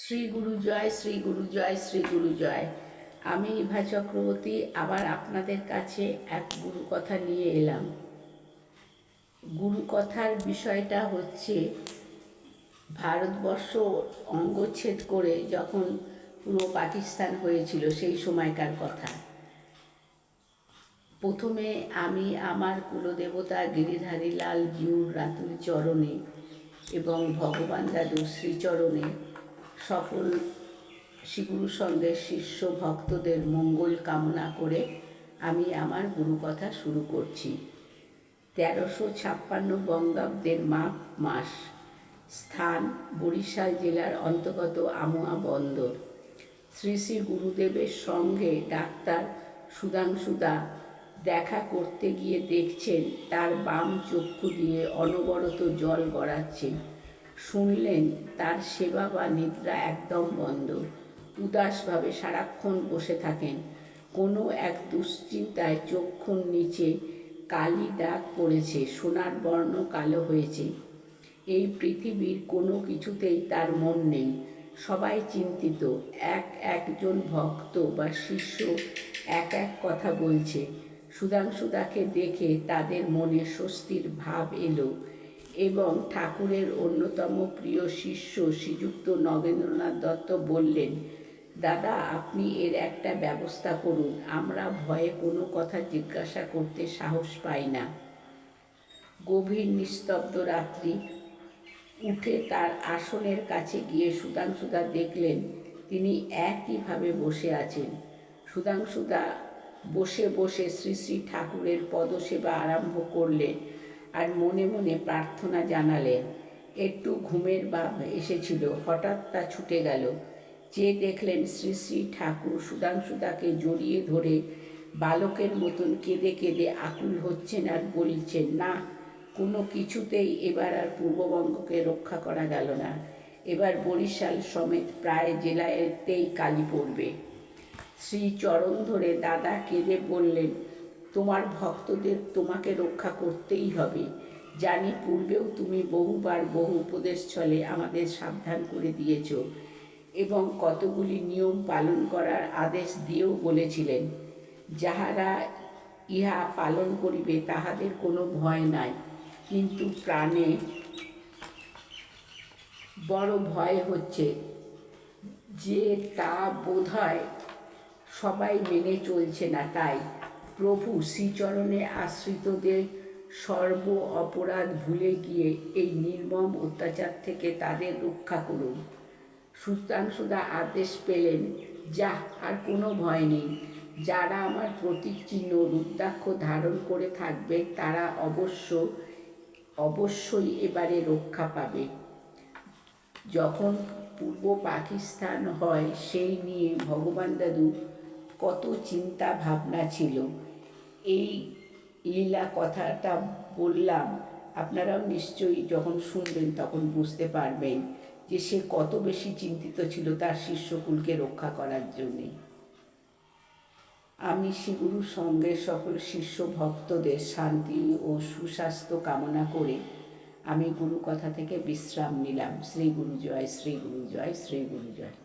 শ্রী গুরু জয়, শ্রী গুরু জয়, শ্রী গুরু জয়। আমি ইভা চক্রবর্তী, আবার আপনাদের কাছে এক গুরু কথা নিয়ে এলাম। গুরু কথার বিষয়টা হচ্ছে, ভারতবর্ষ অঙ্গচ্ছেদ করে যখন পুরো পাকিস্তান হয়েছিল, সেই সময়কার কথা। প্রথমে আমি আমার কুলদেবতা গিরিধারী লাল জিউর রাতুল চরণে এবং ভগবান দাদুর শ্রীচরণে সকল শ্রীগুরু সঙ্গে শিষ্য ভক্তদের মঙ্গল কামনা করে আমি আমার গুরু কথা শুরু করছি। তেরোশো ছাপ্পান্ন বঙ্গাব্দের মাঘ মাস, স্থান বরিশাল জেলার অন্তর্গত আমুয়া বন্দর। শ্রী শ্রী গুরুদেবের সঙ্গে ডাক্তার সুধাংশুদা দেখা করতে গিয়ে দেখছেন, তার বাম চক্ষু দিয়ে অনবরত জল গড়াচ্ছে। শুনলেন, তার সেবা বা নিদ্রা একদম বন্ধ। উদাসভাবে সারাক্ষণ বসে থাকেন। কোনো এক দুশ্চিন্তায় চক্ষুর নিচে কালি দাগ পড়েছে, সোনার বর্ণ কালো হয়েছে। এই পৃথিবীর কোনো কিছুতেই তার মন নেই। সবাই চিন্তিত, এক একজন ভক্ত বা শিষ্য এক এক কথা বলছে। সুধাংশুদাকে দেখে তাদের মনে স্বস্তির ভাব এলো। এবং ঠাকুরের অন্যতম প্রিয় শিষ্য শ্রীযুক্ত নগেন্দ্রনাথ দত্ত বললেন, দাদা, আপনি এর একটা ব্যবস্থা করুন। আমরা ভয়ে কোনো কথা জিজ্ঞাসা করতে সাহস পাই না। গভীর নিস্তব্ধ রাত্রি উঠে তার আসনের কাছে গিয়ে সুধাংশুদা দেখলেন তিনি একইভাবে বসে আছেন। সুধাংশুদা বসে বসে শ্রী শ্রী ঠাকুরের পদসেবা আরম্ভ করলেন। আর মনে মনে প্রার্থনা জানালেন একটু ঘুমের ভাব এসেছিল, হঠাৎ তা ছুটে গেল। যে দেখলেন শ্রী শ্রী ঠাকুর সুধাংশুদাকে জড়িয়ে ধরে বালকের মতন কেঁদে কেঁদে আকুল হচ্ছেন আর বলছেন, না, কোনো কিছুতেই এবার আর পূর্ববঙ্গকে রক্ষা করা গেল না। এবার বরিশাল সমেত প্রায় জেলাতেই কালি পড়বে। শ্রী চরণ ধরে দাদা কেঁদে বললেন তোমার ভক্তদের তোমাকে রক্ষা করতেই হবে। জানি পূর্বেও তুমি বহুবার বহু উপদেশ ছলে আমাদের সাবধান করে দিয়েছ এবং কতগুলি নিয়ম পালন করার আদেশ দিয়েও বলেছিলেন। যাহারা ইহা পালন করিবে, তাহাদের কোনো ভয় নাই। কিন্তু প্রাণে বড় ভয় হচ্ছে যে তা বোধহয় সবাই মেনে চলছে না তাই। প্রভু শ্রীচরণে আশ্রিতদের সর্ব অপরাধ ভুলে গিয়ে এই নির্মম অত্যাচার থেকে তাদের রক্ষা করুন। সুতাংশুদা আদেশ পেলেন, যা, আর কোনো ভয় নেই। যারা আমার প্রতীক চিহ্ন রুদ্রাক্ষ ধারণ করে থাকবে, তারা অবশ্য, অবশ্যই এবারে রক্ষা পাবে। যখন পূর্ব পাকিস্তান হয়, সেই নিয়ে ভগবান দাদু কত চিন্তা ভাবনা ছিল। এই লীলা কথাটা বললাম, আপনারাও নিশ্চয়ই যখন শুনবেন তখন বুঝতে পারবেন যে সে কত বেশি চিন্তিত ছিল তার শিষ্যকুলকে রক্ষা করার জন্যে। আমি শ্রীগুরুর সঙ্গে সকল শিষ্য ভক্তদের শান্তি ও সুস্বাস্থ্য কামনা করে আমি গুরু কথা থেকে বিশ্রাম নিলাম। শ্রী গুরু জয়, শ্রী গুরু জয়, শ্রী গুরু জয়।